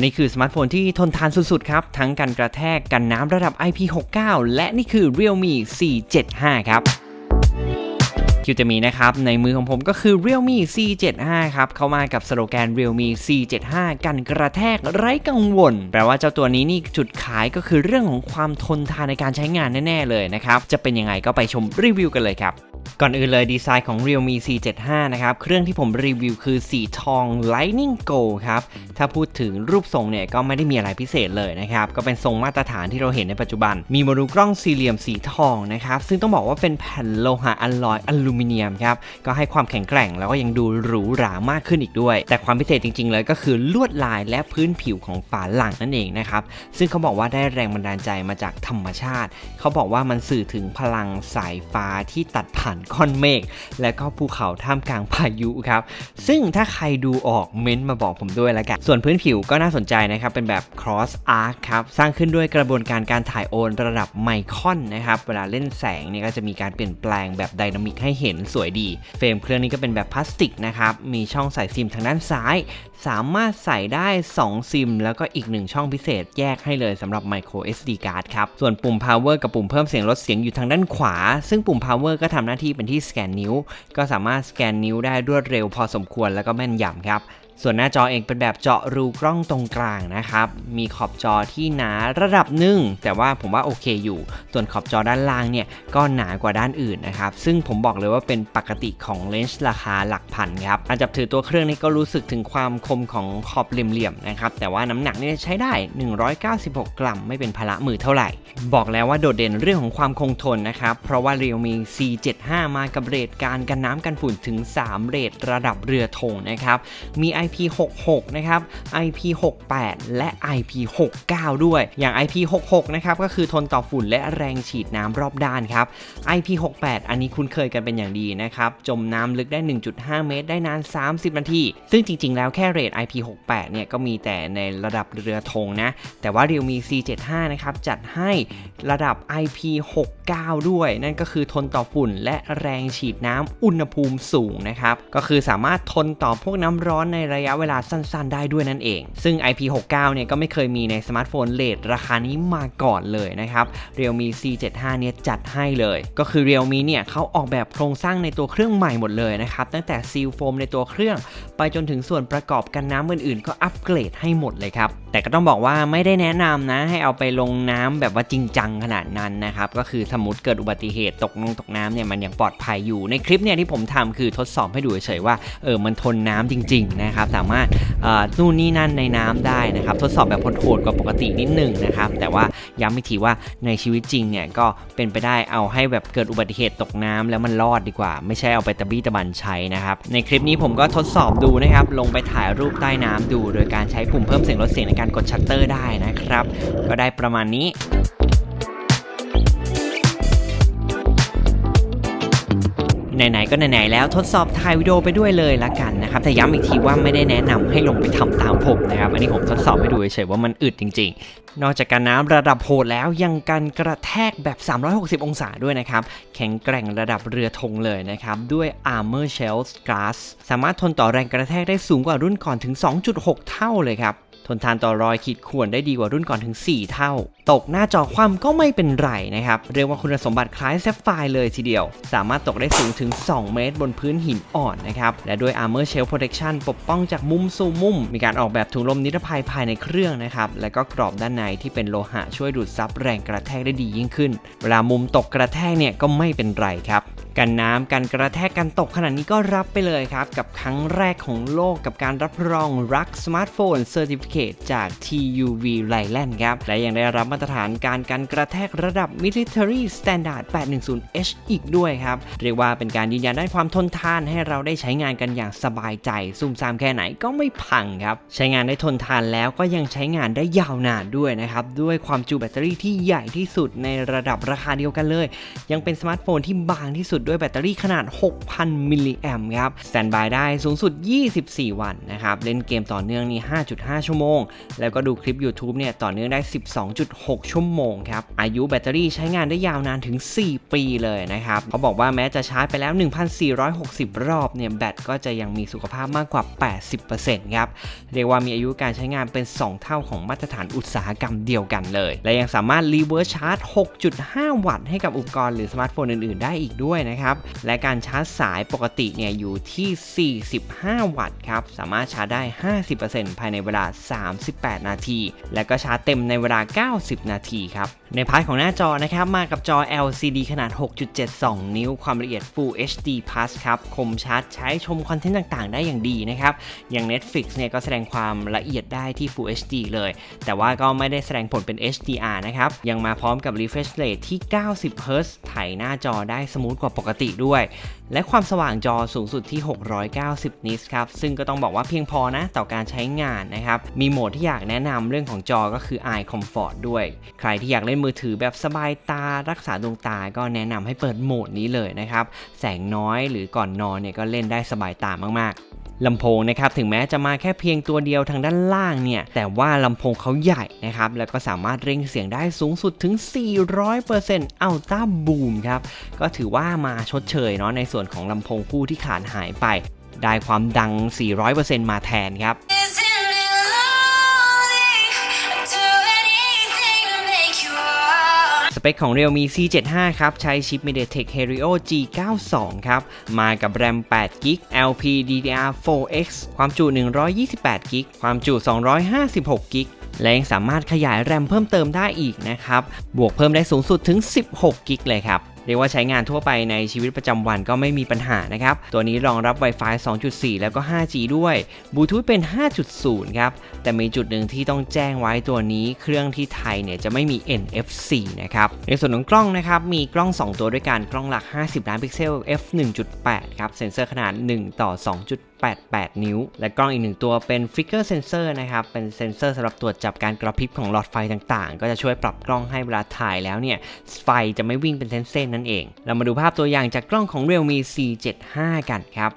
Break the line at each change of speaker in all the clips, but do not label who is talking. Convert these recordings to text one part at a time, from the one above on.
และนี่คือสมาร์ทโฟนที่ทนทานสุดๆครับ ทั้งกันกระแทกกันน้ำระดับ IP69 และนี่คือ Realme C75 ครับคิวจะมีนะครับในมือของผมก็คือ Realme C75 ครับเข้ามากับสโลแกน Realme C75 กันกระแทกไร้กังวล แปลว่าเจ้าตัวนี้นี่จุดขายก็คือเรื่องของความทนทานในการใช้งานแน่ ๆ เลยนะครับ จะเป็นยังไงก็ไปชมรีวิวกันเลยครับ ก่อนอื่นเลยดีไซน์ของ Realme C75 นะครับ เครื่องที่ผมรีวิวคือสีทอง Lightning Go ครับ ถ้าพูดถึงรูปทรงเนี่ยก็ไม่ได้มีอะไรพิเศษเลยนะครับ ก็เป็นทรงมาตรฐานที่เราเห็นในปัจจุบัน มีโมดูลกล้องสี่เหลี่ยมสีทองนะครับ ซึ่งต้องบอกว่าเป็นแผ่นโลหะอลลอยอลูมิเนียมครับ ก็ให้ความแข็งแกร่งแล้วก็ยังดูหรูหรามากขึ้นอีกด้วย แต่ความพิเศษจริง ๆ เลยก็คือลวดลายและพื้นผิวของฝาหลังนั่นเองนะครับซึ่งเขาบอกว่าได้แรงบันดาลใจมาจากธรรมชาติ เขาบอกว่ามันสื่อถึงพลังสายฟ้าที่ตัดผ่านก้อนเมฆและก็ภูเขาท่ามกลางพายุครับซึ่งถ้าใครดูออกเม้นต์มาบอกผมด้วยแล้วกันส่วนพื้นผิวก็น่าสนใจนะครับเป็นแบบ cross arc ครับสร้างขึ้นด้วยกระบวนการการถ่ายโอนระดับไมครอนนะครับเวลาเล่นแสงเนี่ยก็จะมีการเปลี่ยนแปลงแบบไดนามิกให้เห็นสวยดี เฟรมเครื่องนี้ก็เป็นแบบพลาสติกนะครับมีช่องใส่ซิมทางด้านซ้าย สามารถใส่ได้ 2 ซิม แล้วก็อีก 1 ช่องพิเศษแยกให้เลยสำหรับ micro SD card ครับส่วนปุ่ม power กับปุ่มเพิ่มเสียงลดเสียงอยู่ทางด้านขวา ซึ่งปุ่ม power ก็ทำหน้าที่เป็นที่สแกนนิ้ว ก็สามารถสแกนนิ้วได้รวดเร็วพอสมควรแล้วก็แม่นยำครับ ส่วนหน้าจอเองเป็นแบบเจาะรูกล้องตรงกลางนะครับ มีขอบจอที่หนาระดับหนึ่งแต่ว่าผมว่าโอเคอยู่ ส่วนขอบจอด้านล่างเนี่ยก็หนากว่าด้านอื่นนะครับ ซึ่งผมบอกเลยว่าเป็นปกติของเลนส์ราคาหลักพันครับการจับถือตัวเครื่องนี้ก็รู้สึกถึงความคมของขอบเหลี่ยมๆนะครับ แต่ว่าน้ำหนักนี่ใช้ได้ 196 กรัม ไม่เป็นภาระมือเท่าไหร่ บอกแล้วว่าโดดเด่นเรื่องของความคงทนนะครับ เพราะว่า Realme C75 มากับเรทการกันน้ำกันฝุ่นถึง 3 เรทระดับเรือธงนะครับ มี IP66 นะครับ IP68 และ IP69 ด้วย อย่าง IP66 นะครับก็คือทนต่อฝุ่นและแรงฉีดน้ำรอบด้านครับ IP68 อันนี้คุ้นเคยกันเป็นอย่างดีนะครับจมน้ำลึกได้ 1.5 เมตร ได้นาน 30 นาที ซึ่งจริง ๆ แล้วแค่เรท IP68 เนี่ยก็มีแต่ในระดับเรือธงนะ แต่ว่า Realme C75 นะครับจัดให้ระดับ IP69 ด้วย นั่นก็คือทนต่อฝุ่นและแรงฉีดน้ำอุณหภูมิสูงนะครับ ก็คือสามารถทนต่อพวกน้ำร้อนในระยะเวลาสั้นๆ ได้ด้วยนั่นเอง ซึ่ง IP69 เนี่ยก็ไม่เคยมีในสมาร์ทโฟนเลทราคานี้มาก่อนเลยนะครับ Realme C75 เนี่ยจัดให้เลย ก็คือ Realme เนี่ยเขาออกแบบโครงสร้างในตัวเครื่องใหม่หมดเลยนะครับ ตั้งแต่ซีลโฟมในตัวเครื่อง ไปจนถึงส่วนประกอบกันน้ำอื่นๆ ก็อัปเกรดให้หมดเลยครับ แต่ก็ต้องบอกว่าไม่ได้แนะนำนะให้เอาไปลงน้ำแบบว่าจริงจังขนาดนั้นนะครับ ก็คือสมมติเกิดอุบัติเหตุตกลงตกน้ำเนี่ยมันยังปลอดภัยอยู่ในคลิปเนี่ยที่ผมทำคือทดสอบให้ดูเฉยๆว่าเออมันทนน้ำจริงๆนะครับสามารถนู่นนี่นั่นในน้ำได้นะครับทดสอบแบบโหดกว่าปกตินิดหนึ่งนะครับแต่ว่าย้ำอีกทีว่าในชีวิตจริงเนี่ยก็เป็นไปได้เอาให้แบบเกิดอุบัติเหตุตกน้ำแล้วมันรอดดีกว่า ไม่ใช่เอาไปตะบี้ตะบันใช้นะครับในคลิปนี้ผมก็ทดสอบดูนะครับลงไปถ่ายรูปใต้น้ำดู โดยการใช้ปุ่มเพิ่มเสียงลดเสียงในการกดชัตเตอร์ได้นะครับ ก็ได้ประมาณนี้ ไหนๆก็ไหนๆแล้วทดสอบถ่ายวิดีโอไปด้วยเลยละกันนะครับแต่ย้ำอีกทีว่าไม่ได้แนะนำให้ลงไปทำตามผมนะครับอันนี้ผมทดสอบให้ดูเฉยๆว่ามันอึดจริง ๆ นอกจากการน้ำระดับโหดแล้วยังการกระแทกแบบ 360 องศาด้วยนะครับแข็งแกร่งระดับเรือธงเลยนะครับด้วย Armor Shell Glass สามารถทนต่อแรงกระแทกได้สูงกว่ารุ่นก่อนถึง 2.6 เท่าเลยครับ นทานต่อรอยขีดข่วนได้ดีกว่ารุ่นก่อนถึง 4 เท่า ตกหน้าจอคว่ำก็ไม่เป็นไรนะครับ เรียกว่าคุณสมบัติคล้ายแซฟไฟร์เลยทีเดียว สามารถตกได้สูงถึง 2 เมตรบนพื้นหินอ่อนนะครับ และด้วย Armor Shell Protection ปกป้องจากมุมสู่มุม มีการออกแบบถุงลมนิรภัยภายในเครื่องนะครับ และก็กรอบด้านในที่เป็นโลหะช่วยดูดซับแรงกระแทกได้ดียิ่งขึ้น เวลามุมตกกระแทกเนี่ยก็ไม่เป็นไรครับกันน้ำกันกระแทกกันตกขนาดนี้ก็รับไปเลยครับ กับครั้งแรกของโลกกับการรับรองรักสมาร์ทโฟนเซอร์ติฟิเคตจาก TUV l i l a n d ครับ และยังได้รับมาตรฐานการกันกระแทกระดับ Military Standard 810H อีกด้วยครับ เรียกว่าเป็นการยืนยันด้านความทนทานให้เราได้ใช้งานกันอย่างสบายใจ ซุ่มซามแค่ไหนก็ไม่พังครับ ใช้งานได้ทนทานแล้วก็ยังใช้งานได้ยาวนานด้วยนะครับ ด้วยความจุแบตเตอรี่ที่ใหญ่ที่สุดในระดับราคาเดียวกันเลย ยังเป็นสมาร์ทโฟนที่บางที่สุดดด้วยแบตเตอรี่ขนาด 6,000 มิลลิแอมป์ครับสแตนบายได้สูงสุด 24 วันนะครับ เล่นเกมต่อเนื่องนี่ 5.5 ชั่วโมง แล้วก็ดูคลิป YouTube เนี่ยต่อเนื่องได้ 12.6 ชั่วโมงครับ อายุแบตเตอรี่ใช้งานได้ยาวนานถึง 4 ปีเลยนะครับเขาบอกว่าแม้จะชาร์จไปแล้ว 1,460 รอบเนี่ยแบตก็จะยังมีสุขภาพมากกว่า 80%ครับ เรียกว่ามีอายุการใช้งานเป็น 2 เท่าของมาตรฐานอุตสาหกรรมเดียวกันเลย และยังสามารถรีเวิร์สชาร์จ 6.5 วัตต์ให้กับอุปกรณ์หรือสมาร์ทโฟนอื่นๆ ได้อีกด้วยนะครับ และการชาร์จสายปกติเนี่ยอยู่ที่ 45 วัตต์ครับ สามารถชาร์จได้ 50%ภายในเวลา 38 นาที และก็ชาร์จเต็มในเวลา 90 นาทีครับ ในพาร์ทของหน้าจอนะครับ มากับจอ LCD ขนาด 6.72 นิ้ว ความละเอียด Full HD Plus ครับ คมชัดใช้ชมคอนเทนต์ต่างๆ ได้อย่างดีนะครับ อย่าง Netflix เนี่ยก็แสดงความละเอียดได้ที่ Full HD เลย แต่ว่าก็ไม่ได้แสดงผลเป็น HDR นะครับ ยังมาพร้อมกับ refresh rate ที่ 90 Hz ถ่ายหน้าจอได้สมูทกว่าปกติด้วย และความสว่างจอสูงสุดที่ 690 นิตส์ครับ ซึ่งก็ต้องบอกว่าเพียงพอนะต่อการใช้งานนะครับ มีโหมดที่อยากแนะนำเรื่องของจอก็คือ Eye Comfort ด้วย ใครที่อยากเล่นมือถือแบบสบายตารักษาดวงตาก็แนะนำให้เปิดโหมดนี้เลยนะครับ แสงน้อยหรือก่อนนอนเนี่ยก็เล่นได้สบายตามากๆ ลำโพงนะครับถึงแม้จะมาแค่เพียงตัวเดียวทางด้านล่างเนี่ยแต่ว่าลำโพงเขาใหญ่นะครับแล้วก็สามารถเร่งเสียงได้สูงสุดถึง 400%อัลต้าบูมครับก็ถือว่ามาชดเชยเนาะในส่วนของลำโพงคู่ที่ขาดหายไป ได้ความดัง 400%มาแทนครับ เปคของ Realme C75 ครับ ใช้ชิป MediaTek Helio G92 ครับ มากับ RAM 8 g b LPDDR4X ความจุ 128 g b ความจุ 256 g b และยังสามารถขยายแรมเพิ่มเติมได้อีกนะครับ บวกเพิ่มได้สูงสุดถึง 16 g b เลยครับ เรียกว่าใช้งานทั่วไปในชีวิตประจำวันก็ไม่มีปัญหานะครับ ตัวนี้รองรับ Wi-Fi 2.4 แล้วก็ 5G ด้วยบลูทูธเป็น 5.0 ครับ แต่มีจุดหนึ่งที่ต้องแจ้งไว้ตัวนี้เครื่องที่ไทยเนี่ยจะไม่มี NFC นะครับ ในส่วนของกล้องนะครับ มีกล้อง 2 ตัวด้วยกันกล้องหลัก 50 ล้านพิกเซล f 1.8 ครับ เซ็นเซอร์ขนาด 1 ต่อ 2. 88 นิ้ว และกล้องอีกหนึ่งตัวเป็นฟิกเกอร์เซนเซอร์นะครับ เป็นเซนเซอร์สำหรับตรวจจับการกระพริบของหลอดไฟต่างๆ ก็จะช่วยปรับกล้องให้เวลาถ่ายแล้วเนี่ย ไฟจะไม่วิ่งเป็นเส้นๆนั่นเอง เรามาดูภาพตัวอย่างจากกล้องของ Realme C75 กันครับ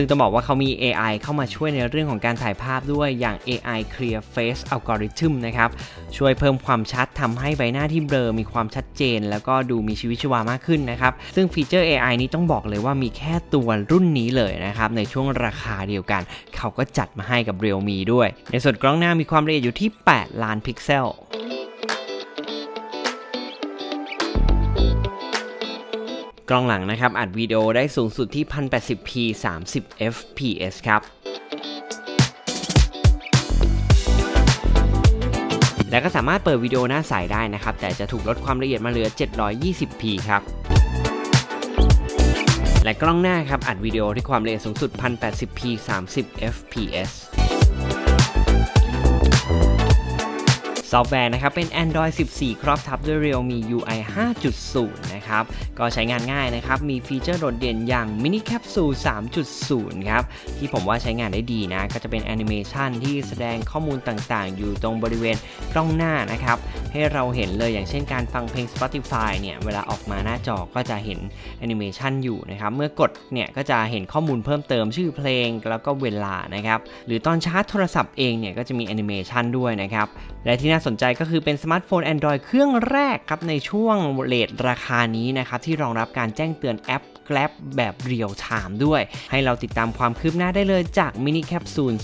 ซึ่งต้องบอกว่าเขามี AI เข้ามาช่วยในเรื่องของการถ่ายภาพด้วยอย่าง AI Clear Face Algorithm นะครับช่วยเพิ่มความชัดทำให้ใบหน้าที่เบลอมีความชัดเจน แล้วก็ดูมีชีวิตชีวามากขึ้นนะครับซึ่งฟีเจอร์ AI นี้ต้องบอกเลยว่ามีแค่ตัวรุ่นนี้เลยนะครับในช่วงราคาเดียวกัน เขาก็จัดมาให้กับ Realme ด้วย ในส่วนกล้องหน้ามีความละเอียดอยู่ที่ 8 ล้านพิกเซล กล้องหลังนะครับอัดวิดีโอได้สูงสุดที่ 1080p 30 fps ครับและก็สามารถเปิดวิดีโอหน้าใสได้นะครับ แต่จะถูกลดความละเอียดมาเหลือ 720p ครับ และกล้องหน้าครับ อัดวิดีโอที่ความละเอียดสูงสุด 1080p 30 fps ซอฟต์แวร์นะครับเป็น Android 14 ครอบทับด้วย Realme UI 5.0 นะครับ ก็ใช้งานง่ายนะครับ มีฟีเจอร์โดดเด่นอย่าง Mini Capsule 3.0 ครับ ที่ผมว่าใช้งานได้ดีนะ ก็จะเป็นแอนิเมชันที่แสดงข้อมูลต่างๆ อยู่ตรงบริเวณกล้องหน้านะครับ ให้เราเห็นเลยอย่างเช่นการฟังเพลง Spotify เนี่ย เวลาออกมาหน้าจอก็จะเห็นแอนิเมชันอยู่นะครับ เมื่อกดเนี่ยก็จะเห็นข้อมูลเพิ่มเติมชื่อเพลงแล้วก็เวลานะครับ หรือตอนชาร์จโทรศัพท์เองเนี่ยก็จะมีแอนิเมชันด้วยนะครับ และที่น่าสนใจก็คือเป็นสมาร์ทโฟน Android เครื่องแรกครับในช่วงเลทราคานี้นะครับที่รองรับการแจ้งเตือนแอป Grab แบบเรียลไทม์ด้วย ให้เราติดตามความคืบหน้าได้เลยจาก Mini Capsule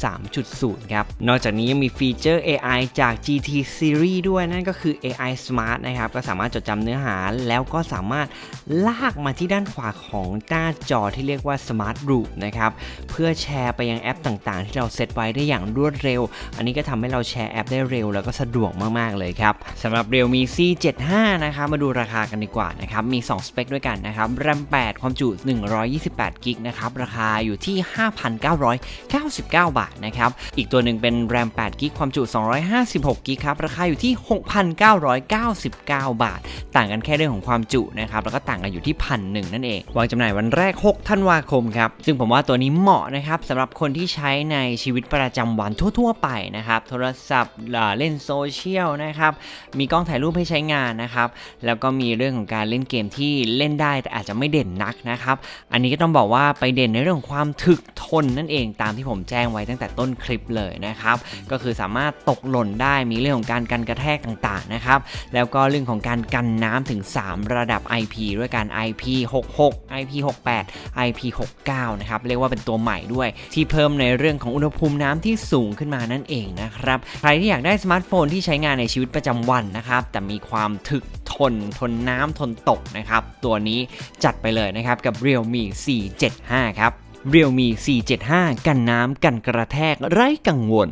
3.0 ครับ นอกจากนี้ยังมีฟีเจอร์ AI จาก GT Series ด้วยนั่นก็คือ AI Smart นะครับ ก็สามารถจดจำเนื้อหาแล้วก็สามารถลากมาที่ด้านขวาของหน้าจอที่เรียกว่า Smart Loop นะครับ เพื่อแชร์ไปยังแอปต่างๆ ที่เราเซตไว้ได้อย่างรวดเร็ว อันนี้ก็ทำให้เราแชร์แอปได้เร็ว แล้วก็สะดวกมาก ๆ เลยครับสำหรับ Realme C75 นะครับมาดูราคากันดีกว่านะครับ มี 2 สเปคด้วยกันนะครับ RAM 8 ความจุ 128กิกนะครับ ราคาอยู่ที่ 5,999 บาทนะครับ อีกตัวหนึ่งเป็น RAM 8กิกความจุ 256กิกครับ ราคาอยู่ที่ 6,999 บาท ต่างกันแค่เรื่องของความจุนะครับ แล้วก็ต่างกันอยู่ที่พันหนึ่งนั่นเอง วางจำหน่ายวันแรก 6 ธันวาคมครับ ซึ่งผมว่าตัวนี้เหมาะนะครับสำหรับคนที่ใช้ในชีวิตประจำวันทั่ว ๆ ไปนะครับ โทรศัพท์เล่นโซเชียลนะครับ มีกล้องถ่ายรูปให้ใช้งานนะครับ แล้วก็มีเรื่องของการเล่นเกมที่เล่นได้แต่อาจจะไม่เด่นนักนะครับ อันนี้ก็ต้องบอกว่าไปเด่นในเรื่องของความถึกทนนั่นเองตามที่ผมแจ้งไว้ตั้งแต่ต้นคลิปเลยนะครับก็คือสามารถตกหล่นได้มีเรื่องของการกันกระแทกต่างๆนะครับแล้วก็เรื่องของการกันน้ำถึง 3 ระดับ IP ด้วยการ IP66 IP68 IP69 นะครับเรียกว่าเป็นตัวใหม่ด้วย ที่เพิ่มในเรื่องของอุณหภูมิน้ำที่สูงขึ้นมานั่นเองนะครับใครที่อยากได้สมาร์ทโฟนที่ใช้งานในชีวิตประจำวันนะครับแต่มีความถึกทนทนน้ำทนตกนะครับตัวนี้จัดไปเลยนะครับกับ Realme 475 ครับ Realme 475 กันน้ำกันกระแทกไร้กังวล